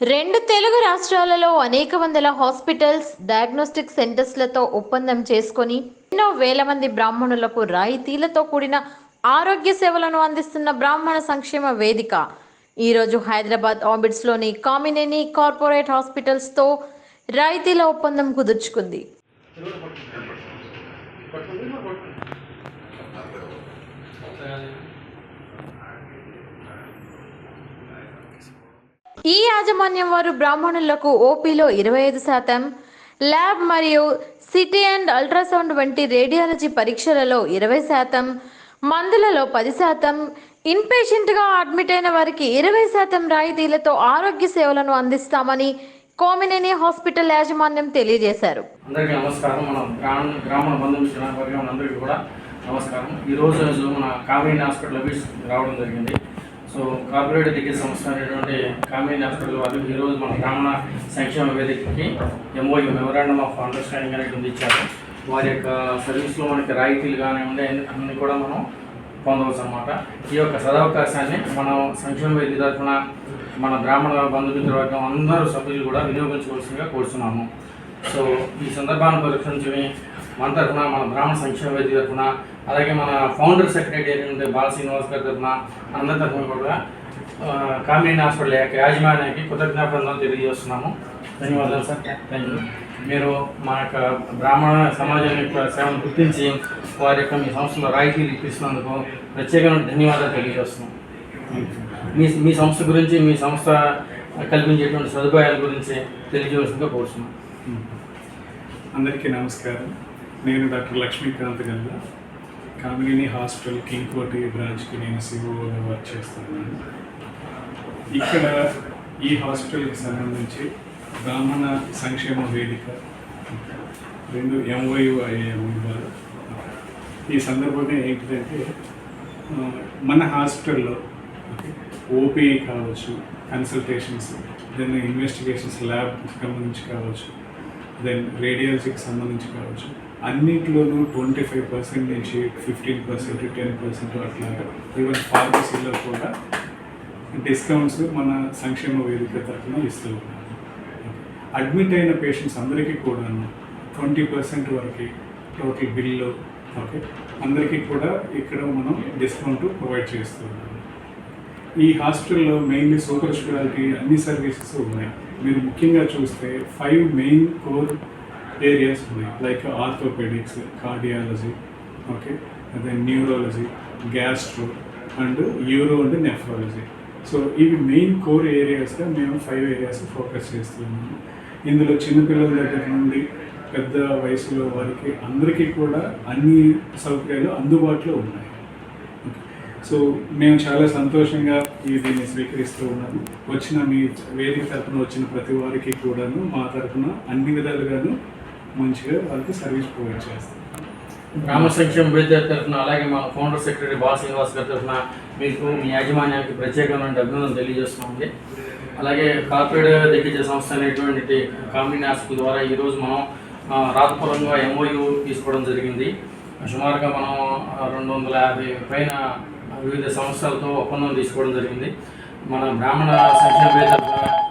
రెండు తెలుగు రాష్ట్రాలలో అనేక వందల హాస్పిటల్స్ డయాగ్నోస్టిక్ సెంటర్స్లతో ఒప్పందం చేసుకొని ఎన్నో వేల మంది బ్రాహ్మణులకు రాయితీలతో కూడిన ఆరోగ్య సేవలను అందిస్తున్న బ్రాహ్మణ సంక్షేమ వేదిక. ఈరోజు హైదరాబాద్ ఆర్బిట్స్లోని కామినేని కార్పొరేట్ హాస్పిటల్స్తో రాయితీల ఒప్పందం కుదుర్చుకుంది. ఈ యాజమాన్యం వారు బ్రాహ్మణులకు ఓపీలో ఇరవై ఐదు శాతం ల్యాబ్ మరియు సిటీ అండ్ అల్ట్రాసౌండ్ వంటి రేడియాలజీ పరీక్షలలో ఇరవై శాతం మందులలో పది శాతం ఇన్పేషెంట్గా అడ్మిట్ అయిన వారికి ఇరవై శాతం రాయితీలతో ఆరోగ్య సేవలను అందిస్తామని కోమినేని హాస్పిటల్ యాజమాన్యం తెలియజేశారు. అందరికీ నమస్కారం. మన గ్రామ గ్రామీణ వర్గం అందరికీ కూడా నమస్కారం. ఈరోజు మన కామినేని హాస్పిటల్ ఆఫీస్ రావడం జరిగింది. సో కార్పొరేట్ దిగ్గజ సంస్థ అనేటువంటి కామినీ హాస్పిటల్ వారు ఈరోజు మన గ్రామీణ సంక్షేమ వేదికకి ఎంఓయూ మెమోరాండమ్ ఆఫ్ అండర్స్టాండింగ్ అనేది ఇచ్చారు. వారి యొక్క సర్వీస్లో మనకి రాయితీలు కానివ్వండి అన్ని కూడా మనం పొందవచ్చు అనమాట ఈ యొక్క సదవకాశాన్ని మనం సంక్షేమ వేదిక తరఫున మన బ్రాహ్మణ బంధుమిత్రవర్గం అందరూ సభ్యులు కూడా వినియోగించవలసిందిగా కోరుతున్నాము సో ఈ సందర్భాన్ని పరిరక్షించుకుని మన తరఫున మన బ్రాహ్మణ సంక్షేమ వేదిక తరఫున అలాగే మన ఫౌండర్ సెక్రటరీ అయినటువంటి బాల శ్రీనివాస్ గారి తరఫున అందరి తరఫున కూడా ఆ, కామినేని హాస్పిటల్ యొక్క యాజమాన్యానికి కృతజ్ఞాపనలు తెలియజేస్తున్నాము. ధన్యవాదాలు సార్. థ్యాంక్ యూ మీరు మా యొక్క బ్రాహ్మణ సమాజం యొక్క సేవను గుర్తించి వారి యొక్క మీ సంస్థలో రాయితీలు ఇప్పిస్తున్నందుకు ప్రత్యేకమైన ధన్యవాదాలు తెలియజేస్తున్నాం. మీ మీ సంస్థ గురించి మీ సంస్థ కల్పించేటువంటి సదుపాయాల గురించి తెలియజేయవలసిందిగా కోరుతున్నాం అందరికీ నమస్కారం. నేను డాక్టర్ లక్ష్మీకాంత్ గల్లా కామినేని హాస్పిటల్ కింగ్ కోటి బ్రాంచ్కి నేను సిఓగా వర్క్ చేస్తున్నాను ఇక్కడ ఈ హాస్పిటల్కి సంబంధించి బ్రాహ్మణ సంక్షేమ వేదిక రెండు ఎంఓయు ఉన్నారు ఈ సందర్భంగా ఏంటిదంటే మన హాస్పిటల్లో ఓపీ కావచ్చు కన్సల్టేషన్స్ దెన్ ఇన్వెస్టిగేషన్స్ ల్యాబ్ సంబంధించి కావచ్చు దెన్ రేడియాలజీకి సంబంధించి కావచ్చు. అన్నింటిలోనూ ట్వంటీ ఫైవ్ పర్సెంట్ నుంచి ఫిఫ్టీన్ పర్సెంట్ టెన్ పర్సెంట్ అట్లాగా. ఈవెన్ ఫార్మసీలో కూడా డిస్కౌంట్స్ మన సంక్షేమ వేదిక తరఫున ఇస్తూ ఉన్నారు అడ్మిట్ అయిన పేషెంట్స్ అందరికీ కూడా ట్వంటీ పర్సెంట్ వరకు టోటల్ బిల్లు ఓకే అందరికీ కూడా ఇక్కడ మనం డిస్కౌంట్ ప్రొవైడ్ చేస్తూ ఉన్నాం ఈ హాస్పిటల్లో మెయిన్లీ సూపర్ స్పెషాలిటీ అన్ని సర్వీసెస్ ఉన్నాయి. మీరు ముఖ్యంగా చూస్తే ఫైవ్ మెయిన్ కోర్ ఏరియాస్ ఉన్నాయి. Like orthopaedics cardiology okay? అదే neurology gastro and uro and nephrology. So ఇవి మెయిన్ కోర్ ఏరియాస్గా మేము ఫైవ్ ఏరియాస్ ఫోకస్ చేస్తున్నాము. ఇందులో చిన్నపిల్లల దగ్గర నుండి పెద్ద వయసులో వారికి అందరికీ కూడా అన్ని సౌకర్యాలు అందుబాటులో ఉన్నాయి. సో మేము చాలా సంతోషంగా ఈ దీన్ని స్వీకరిస్తూ ఉన్నాము వచ్చిన మీ వేదిక తరఫున వచ్చిన ప్రతి వారికి కూడాను మా తరఫున అన్ని విధాలుగాను మంచిగా వాళ్ళకి సర్వీస్ ప్రొవైడ్ చేస్తాం. గ్రామ సంక్షేమ వేదిక తరఫున అలాగే మా ఫౌండర్ సెక్రటరీ బాల శ్రీనివాస్ గారి తరఫున మీకు మీ యాజమాన్యానికి ప్రత్యేకమైన అభినందనలు తెలియజేస్తుంది అలాగే కార్పొరేట్ దిగ్గజ సంస్థ అనేటువంటి కామినీ ఆస్కు ద్వారా ఈరోజు మనం రాతపూర్వంగా ఎంఓయూ తీసుకోవడం జరిగింది. సుమారుగా మనం రెండు వందల యాభై పైన వివిధ సంస్థలతో ఒప్పందం తీసుకోవడం జరిగింది. మన బ్రాహ్మణ సంక్షేమ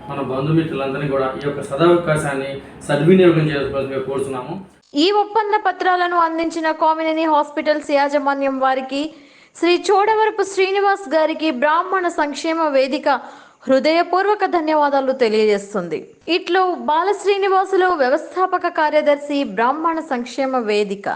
మన బంధుమిత్రులందరినీ కూడా ఈ యొక్క సదవకాశాన్ని సద్వినియోగం చేసుకోవాలని కోరుతున్నాము. ఈ ఒప్పంద పత్రాలను అందించిన కామినేని హాస్పిటల్స్ యాజమాన్యం వారికి శ్రీ చోడవరపు శ్రీనివాస్ గారికి బ్రాహ్మణ సంక్షేమ వేదిక హృదయపూర్వక ధన్యవాదాలు తెలియజేస్తుంది. ఇట్లో బాల శ్రీనివాసులు వ్యవస్థాపక కార్యదర్శి బ్రాహ్మణ సంక్షేమ వేదిక.